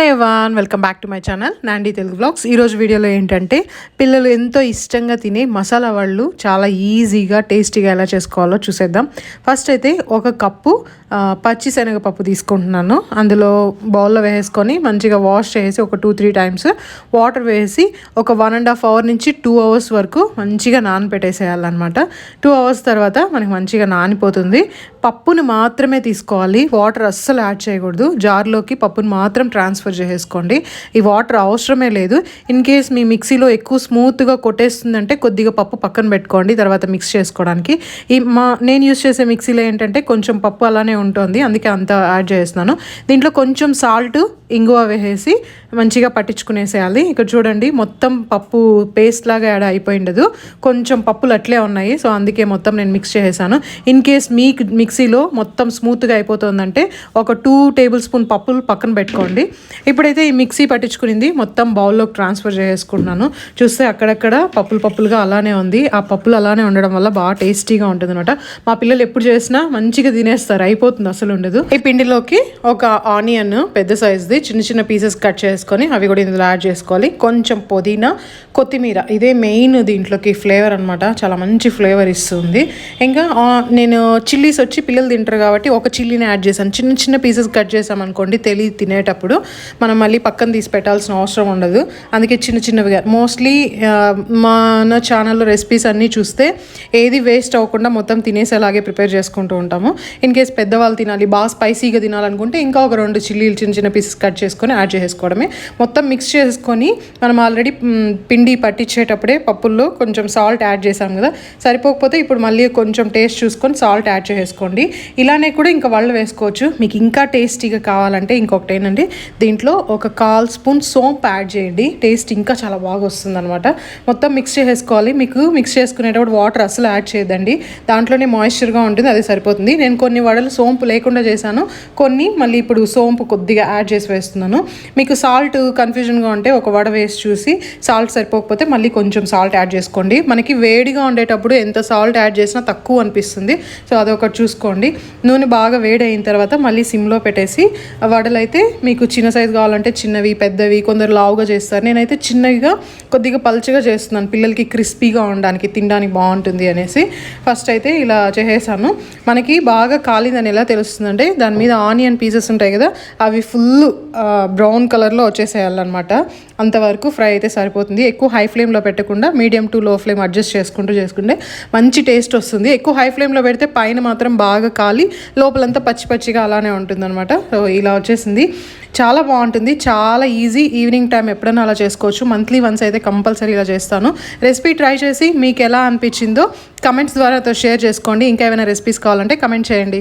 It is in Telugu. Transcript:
Hello everyone welcome back to my channel Nandi Telugu blogs ఈరోజు వీడియోలో ఏంటంటే పిల్లలు ఎంతో ఇష్టంగా తినే మసాలా వాళ్ళు చాలా ఈజీగా టేస్టీగా ఎలా చేసుకోవాలో చూసేద్దాం. ఫస్ట్ అయితే ఒక కప్పు ఆ, పచ్చి శనగపప్పు తీసుకుంటున్నాను. అందులో బౌల్లో వేసుకొని మంచిగా వాష్ చేసి ఒక టూ త్రీ టైమ్స్ వాటర్ వేసి ఒక వన్ అండ్ హాఫ్ అవర్ నుంచి టూ అవర్స్ వరకు మంచిగా నానబెట్టేసేయాలన్నమాట టూ అవర్స్ తర్వాత మనకి మంచిగా నానిపోతుంది. పప్పుని మాత్రమే తీసుకోవాలి. వాటర్ అస్సలు యాడ్ చేయకూడదు. జార్లోకి పప్పును మాత్రం ట్రాన్స్ఫర్ చేసేసుకోండి. ఈ వాటర్ అవసరమే లేదు. ఇన్ కేస్ మీ మిక్సీలో ఎక్కువ స్మూత్గా కొట్టేస్తుందంటే కొద్దిగా పప్పు పక్కన పెట్టుకోండి తర్వాత మిక్స్ చేసుకోవడానికి. ఈ మా నేను యూస్ చేసే మిక్సీలో ఏంటంటే కొంచెం పప్పు అలానే ఉంటుంది అందుకే అంత యాడ్ చేస్తున్నాను. దీంట్లో కొంచెం సాల్ట్ ఇంగువ వేసేసి మంచిగా పట్టించుకునేసేయాలి. ఇక్కడ చూడండి మొత్తం పప్పు పేస్ట్ లాగా యాడ్ అయిపోయిండదు. కొంచెం పప్పులు అట్లే ఉన్నాయి సో అందుకే మొత్తం నేను మిక్స్ చేసేసాను. ఇన్ కేస్ మీకు మిక్సీలో మొత్తం స్మూత్గా అయిపోతుందంటే ఒక టూ టేబుల్ స్పూన్ పప్పులు పక్కన పెట్టుకోండి. ఇప్పుడైతే ఈ మిక్సీ పట్టించుకునింది మొత్తం బౌల్లోకి ట్రాన్స్ఫర్ చేసుకున్నాను చూస్తే అక్కడక్కడ పప్పులు పప్పులుగా అలానే ఉంది. ఆ పప్పులు అలానే ఉండడం వల్ల బాగా టేస్టీగా ఉంటుంది అనమాట మా పిల్లలు ఎప్పుడు చేసినా మంచిగా తినేస్తారు అయిపోతుంది అసలు ఉండదు. ఈ పిండిలోకి ఒక ఆనియన్ పెద్ద సైజ్ది చిన్న చిన్న పీసెస్ కట్ చేసుకొని అవి కూడా ఇందులో యాడ్ చేసుకోవాలి. కొంచెం పుదీనా కొత్తిమీర ఇదే మెయిన్ దీంట్లోకి ఫ్లేవర్ అనమాట చాలా మంచి ఫ్లేవర్ ఇస్తుంది. ఇంకా నేను చిల్లీస్ వచ్చి పిల్లలు తింటారు కాబట్టి ఒక చిల్లీని యాడ్ చేశాను. చిన్న చిన్న పీసెస్ కట్ చేసామనుకోండి తెలియ తినేటప్పుడు మనం మళ్ళీ పక్కన తీసి పెట్టాల్సిన అవసరం ఉండదు. అందుకే చిన్న చిన్నవిగా మోస్ట్లీ మన ఛానల్లో రెసిపీస్ అన్నీ చూస్తే ఏది వేస్ట్ అవ్వకుండా మొత్తం తినేసేలాగే ప్రిపేర్ చేసుకుంటూ ఉంటాము. ఇన్ కేస్ పెద్దవాళ్ళు తినాలి బాగా స్పైసీగా తినాలనుకుంటే ఇంకా ఒక రెండు చిల్లీలు చిన్న చిన్న పీసెస్ కట్ చేసుకొని యాడ్ చేసుకోవడమే మొత్తం మిక్స్ చేసుకొని మనం ఆల్రెడీ పిండి పట్టించేటప్పుడే పప్పుల్లో కొంచెం సాల్ట్ యాడ్ చేసాం కదా. సరిపోకపోతే ఇప్పుడు మళ్ళీ కొంచెం టేస్ట్ చూసుకొని సాల్ట్ యాడ్ చేసుకోండి ఇలానే కూడా ఇంకా వాళ్ళు వేసుకోవచ్చు. మీకు ఇంకా టేస్టీగా కావాలంటే ఇంకొకటి ఏంటంటే దీంట్లో ఒక కాల్ స్పూన్ సోంపు యాడ్ చేయండి. టేస్ట్ ఇంకా చాలా బాగా వస్తుందన్నమాట. మొత్తం మిక్స్ చేసుకోవాలి. మీకు మిక్స్ చేసుకునేటప్పుడు వాటర్ అసలు యాడ్ చేయదండి దాంట్లోనే మాయిశ్చర్గా ఉంటుంది అది సరిపోతుంది. నేను కొన్ని వడలు సోంపు లేకుండా చేశాను. కొన్ని మళ్ళీ ఇప్పుడు సోంపు కొద్దిగా యాడ్ చేసి వేస్తున్నాను. మీకు సాల్ట్ కన్ఫ్యూజన్గా ఉంటే ఒక వడ వేసి చూసి సాల్ట్ సరిపోకపోతే మళ్ళీ కొంచెం సాల్ట్ యాడ్ చేసుకోండి. మనకి వేడిగా ఉండేటప్పుడు ఎంత సాల్ట్ యాడ్ చేసినా తక్కువ అనిపిస్తుంది. సో అదొకటి చూసుకోండి. నూనె బాగా వేడి అయిన తర్వాత మళ్ళీ సిమ్లో పెట్టేసి ఆ వడలు అయితే మీకు చిన్న సైజు కావాలంటే చిన్నవి పెద్దవి కొందరు లావుగా చేస్తారు. నేనైతే చిన్నవిగా కొద్దిగా పల్చగా చేస్తున్నాను. పిల్లలకి క్రిస్పీగా ఉండడానికి తినడానికి బాగుంటుంది అనేసి ఫస్ట్ అయితే ఇలా చేసేసాను. మనకి బాగా కాలిందని ఎలా తెలుస్తుందంటే దాని మీద ఆనియన్ పీసెస్ ఉంటాయి కదా అవి ఫుల్ బ్రౌన్ కలర్లో వచ్చేసేయాలన్నమాట. అంతవరకు ఫ్రై అయితే సరిపోతుంది. ఎక్కువ హై ఫ్లేమ్లో పెట్టకుండా medium to low flame adjust చేసుకుంటూ చేసుకుంటే మంచి టేస్ట్ వస్తుంది. ఎక్కువ హై ఫ్లేమ్లో పెడితే పైన మాత్రం బాగా కాలి లోపలంతా పచ్చి పచ్చిగా అలానే ఉంటుందన్నమాట. సో ఇలా వచ్చేసింది. చాలా బాగుంటుంది. చాలా ఈజీ ఈవినింగ్ టైం ఎప్పుడైనా అలా చేసుకోవచ్చు. మంత్లీ వన్స్ అయితే కంపల్సరీ ఇలా చేస్తాను. రెసిపీ ట్రై చేసి మీకు ఎలా అనిపించిందో కమెంట్స్ ద్వారా షేర్ చేసుకోండి. ఇంకా ఏమైనా రెసిపీస్ కావాలంటే కమెంట్ చేయండి.